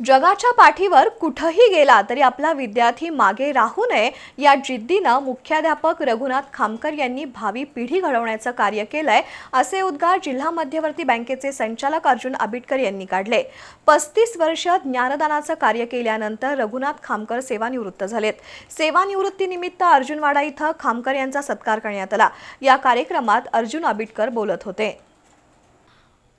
जगाच्या पाठीवर कुठंही गेला तरी आपला विद्यार्थी मागे राहू नये या जिद्दीनं मुख्याध्यापक रघुनाथ खामकर यांनी भावी पिढी घडवण्याचं कार्य केलंय असे उद्गार जिल्हा मध्यवर्ती बँकेचे संचालक अर्जुन आबिटकर यांनी काढले. पस्तीस वर्ष ज्ञानदानाचं कार्य केल्यानंतर रघुनाथ खामकर सेवानिवृत्त झालेत. सेवानिवृत्तीनिमित्त अर्जुनवाडा इथं खामकर यांचा सत्कार करण्यात आला. या कार्यक्रमात अर्जुन आबिटकर बोलत होते.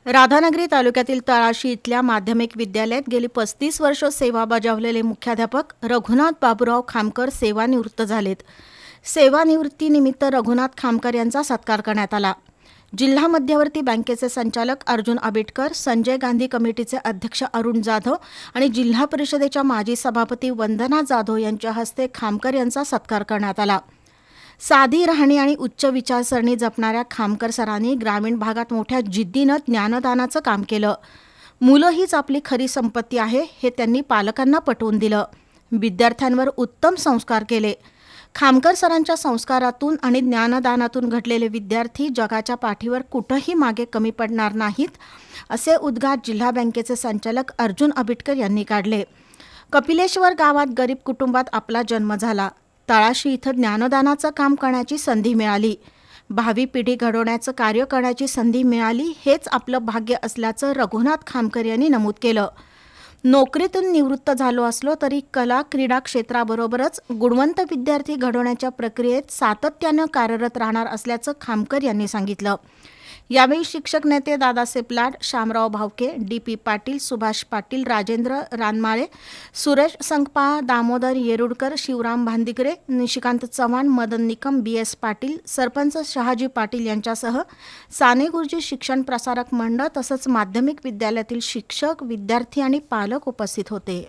राधानगरी तालुक्यातील तळाशी इथल्या माध्यमिक विद्यालयात गेली पस्तीस वर्ष सेवा बजावलेले मुख्याध्यापक रघुनाथ बाबूराव खामकर सेवानिवृत्त झालेत. सेवानिवृत्तीनिमित्त रघुनाथ खामकर यांचा सत्कार करण्यात आला. जिल्हा मध्यवर्ती बँकेचे संचालक अर्जुन आबिटकर संजय गांधी कमिटीचे अध्यक्ष अरुण जाधव आणि जिल्हा परिषदेच्या माजी सभापती वंदना जाधव यांच्या हस्ते खामकर यांचा सत्कार करण्यात आला. साधी राहणी आणि उच्च विचारसरणी जपणाऱ्या खामकर सरांनी ग्रामीण भागात मोठ्या जिद्दीनं ज्ञानदानाचं काम केलं. मुलं हीच आपली खरी संपत्ती आहे हे त्यांनी पालकांना पटवून दिलं. विद्यार्थ्यांवर उत्तम संस्कार केले. खामकर सरांच्या संस्कारातून आणि ज्ञानदानातून घडलेले विद्यार्थी जगाच्या पाठीवर कुठंही मागे कमी पडणार नाहीत असे उद्गार जिल्हा बँकेचे संचालक अर्जुन अबिटकर यांनी काढले. कपिलेश्वर गावात गरीब कुटुंबात आपला जन्म झाला. तळाशी इथं ज्ञानदानाचं काम करण्याची संधी मिळाली. भावी पिढी घडवण्याचं कार्य करण्याची संधी मिळाली हेच आपलं भाग्य असल्याचं रघुनाथ खामकर यांनी नमूद केलं. नोकरीतून निवृत्त झालो असलो तरी कला क्रीडा क्षेत्राबरोबरच गुणवंत विद्यार्थी घडवण्याच्या प्रक्रियेत सातत्यानं कार्यरत राहणार असल्याचं खामकर यांनी सांगितलं. यावेळी शिक्षक नेते Dadasaheb Lad Shamrao Bhavke D P Patil Subhash Patil Rajendra Ranmale Suresh Sankapa Damodar Yerudkar Shivram Bhandikare Nishikant Chavan Madan Nikam B S Patil sarpanch Shahaji Patil यांच्यासह साने गुरुजी शिक्षण प्रसारक मंडळ तसंच माध्यमिक विद्यालयातील शिक्षक विद्यार्थी आणि पालक उपस्थित होते.